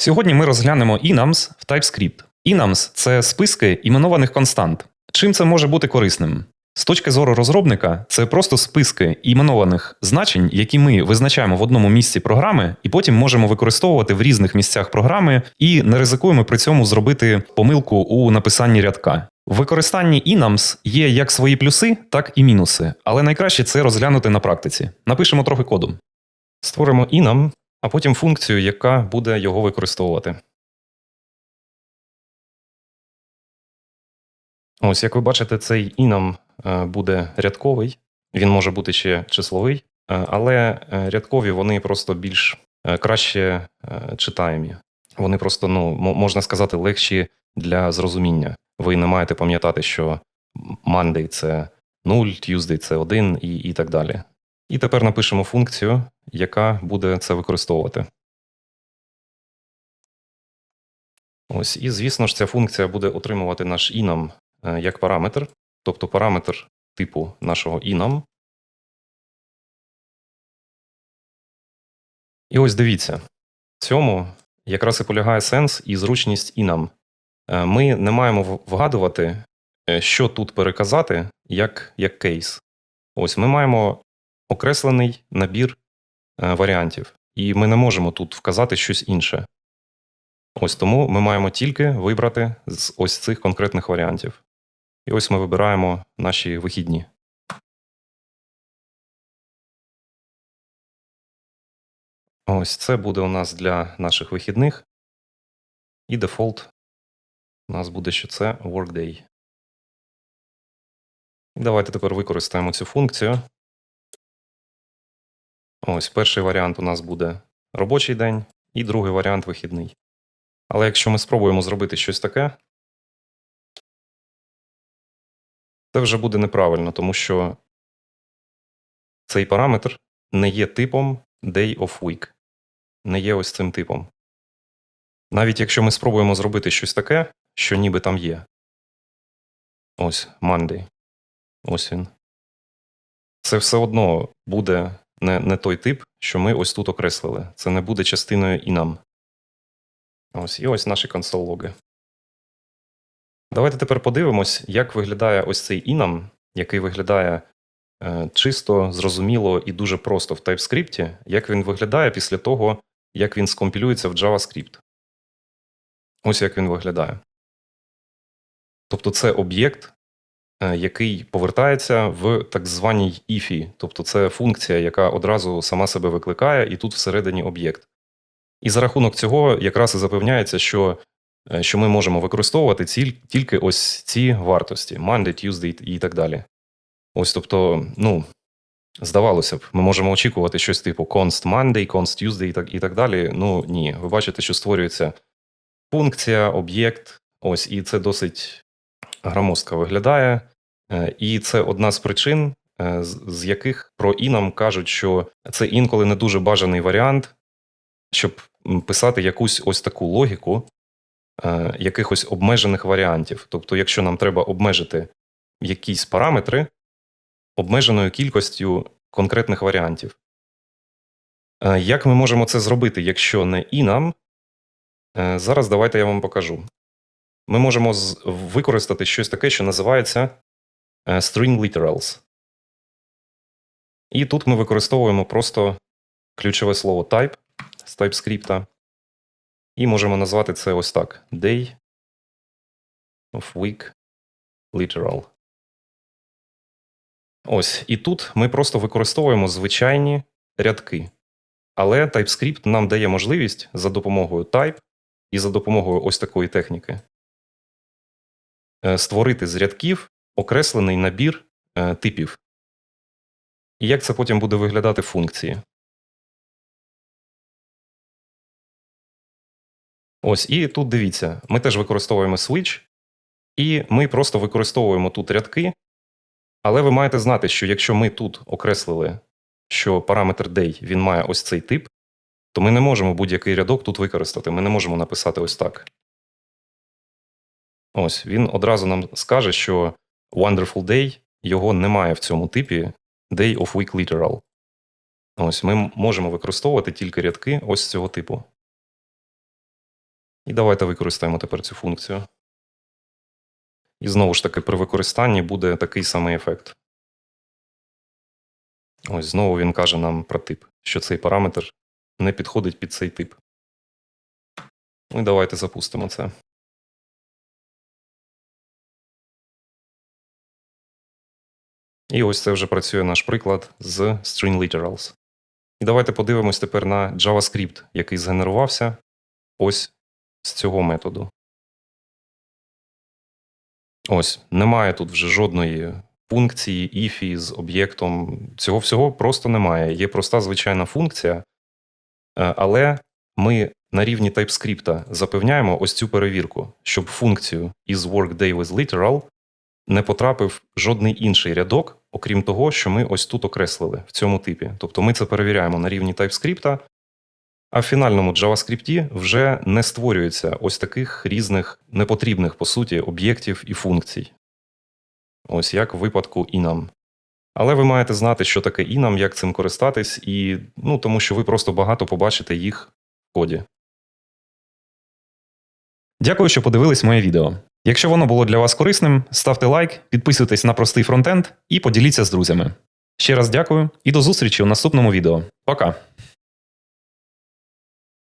Сьогодні ми розглянемо enums в TypeScript. Enums – це списки іменованих констант. Чим це може бути корисним? З точки зору розробника, це просто списки іменованих значень, які ми визначаємо в одному місці програми, і потім можемо використовувати в різних місцях програми і не ризикуємо при цьому зробити помилку у написанні рядка. В використанні enums є як свої плюси, так і мінуси, але найкраще це розглянути на практиці. Напишемо трохи коду. Створимо enum, а потім функцію, яка буде його використовувати. Ось, як ви бачите, цей enum е, буде рядковий, він може бути ще числовий, е, але е, рядкові вони просто більш краще читаємі. Вони просто, ну, можна сказати, легші для зрозуміння. Ви не маєте пам'ятати, що Monday – це 0, Tuesday – це 1 і, і так далі. І тепер напишемо функцію, яка буде це використовувати. Ось, і звісно ж, ця функція буде отримувати наш enum е, як параметр, тобто параметр типу нашого enum. І ось дивіться, в цьому якраз і полягає сенс і зручність enum. Е, Ми не маємо вгадувати, е, що тут переказати як, як кейс. Ось ми маємо окреслений набір варіантів, і ми не можемо тут вказати щось інше. Ось тому ми маємо тільки вибрати з ось цих конкретних варіантів. І ось ми вибираємо наші вихідні. Ось це буде у нас для наших вихідних. І дефолт у нас буде, що це workday. І давайте тепер використаємо цю функцію. Ось перший варіант у нас буде робочий день, і другий варіант вихідний. Але якщо ми спробуємо зробити щось таке, це вже буде неправильно, тому що цей параметр не є типом day of week, не є ось цим типом. Навіть якщо ми спробуємо зробити щось таке, що ніби там є. Ось Monday. Ось він. Це все одно буде не, не той тип, що ми ось тут окреслили. Це не буде частиною enum. Ось, і ось наші консоль-логи. Давайте тепер подивимось, як виглядає ось цей enum, який виглядає е, чисто, зрозуміло і дуже просто в TypeScript, як він виглядає після того, як він скомпілюється в JavaScript. Ось як він виглядає. Тобто це об'єкт, який повертається в так званій іфі, тобто це функція, яка одразу сама себе викликає, і тут всередині об'єкт. І за рахунок цього якраз і запевняється, що, е, що ми можемо використовувати ці, тільки ось ці вартості: Monday, Tuesday і так далі. Ось тобто, ну, здавалося б, ми можемо очікувати щось типу const Monday, const Tuesday і так, і так далі. Ну ні, ви бачите, що створюється функція, об'єкт. Ось, і це досить громоздко виглядає. Е, І це одна з причин, е, з яких про інам кажуть, що це інколи не дуже бажаний варіант, щоб писати якусь ось таку логіку е, якихось обмежених варіантів. Тобто, якщо нам треба обмежити якісь параметри обмеженою кількістю конкретних варіантів. Як ми можемо це зробити, якщо не інам? Е, Зараз давайте я вам покажу. Ми можемо використати щось таке, що називається е, string literals. І тут ми використовуємо просто ключове слово type з TypeScript. І можемо назвати це ось так: day of week literal. Ось, і тут ми просто використовуємо звичайні рядки. Але TypeScript нам дає можливість за допомогою type і за допомогою ось такої техніки створити з рядків окреслений набір е, типів. І як це потім буде виглядати функції. Ось, і тут дивіться, ми теж використовуємо switch, і ми просто використовуємо тут рядки. Але ви маєте знати, що якщо ми тут окреслили, що параметр day він має ось цей тип, то ми не можемо будь-який рядок тут використати. Ми не можемо написати ось так. Ось він одразу нам скаже, що Wonderful Day його немає в цьому типі Day of Week Literal. Ось ми можемо використовувати тільки рядки ось цього типу. І давайте використаємо тепер цю функцію. І знову ж таки, при використанні буде такий самий ефект. Ось знову він каже нам про тип, що цей параметр не підходить під цей тип. Ну і давайте запустимо це. І ось це вже працює наш приклад з string literals. І давайте подивимось тепер на JavaScript, який згенерувався ось з цього методу. Ось, немає тут вже жодної функції, іфі з об'єктом. Цього всього просто немає. Є проста звичайна функція, е, але ми на рівні TypeScript запевняємо ось цю перевірку, щоб функцію is workday with literal не потрапив жодний інший рядок, окрім того, що ми ось тут окреслили в цьому типі. Тобто ми це перевіряємо на рівні TypeScript, а в фінальному JavaScript вже не створюється ось таких різних непотрібних, по суті, об'єктів і функцій. Ось як в випадку inam. Але ви маєте знати, що таке inam, як цим користатись, і ну, тому що ви просто багато побачите їх в коді. Дякую, що подивились моє відео. Якщо воно було для вас корисним, ставте лайк, підписуйтесь на простий фронтенд і поділіться з друзями. Ще раз дякую і до зустрічі у наступному відео. Пока!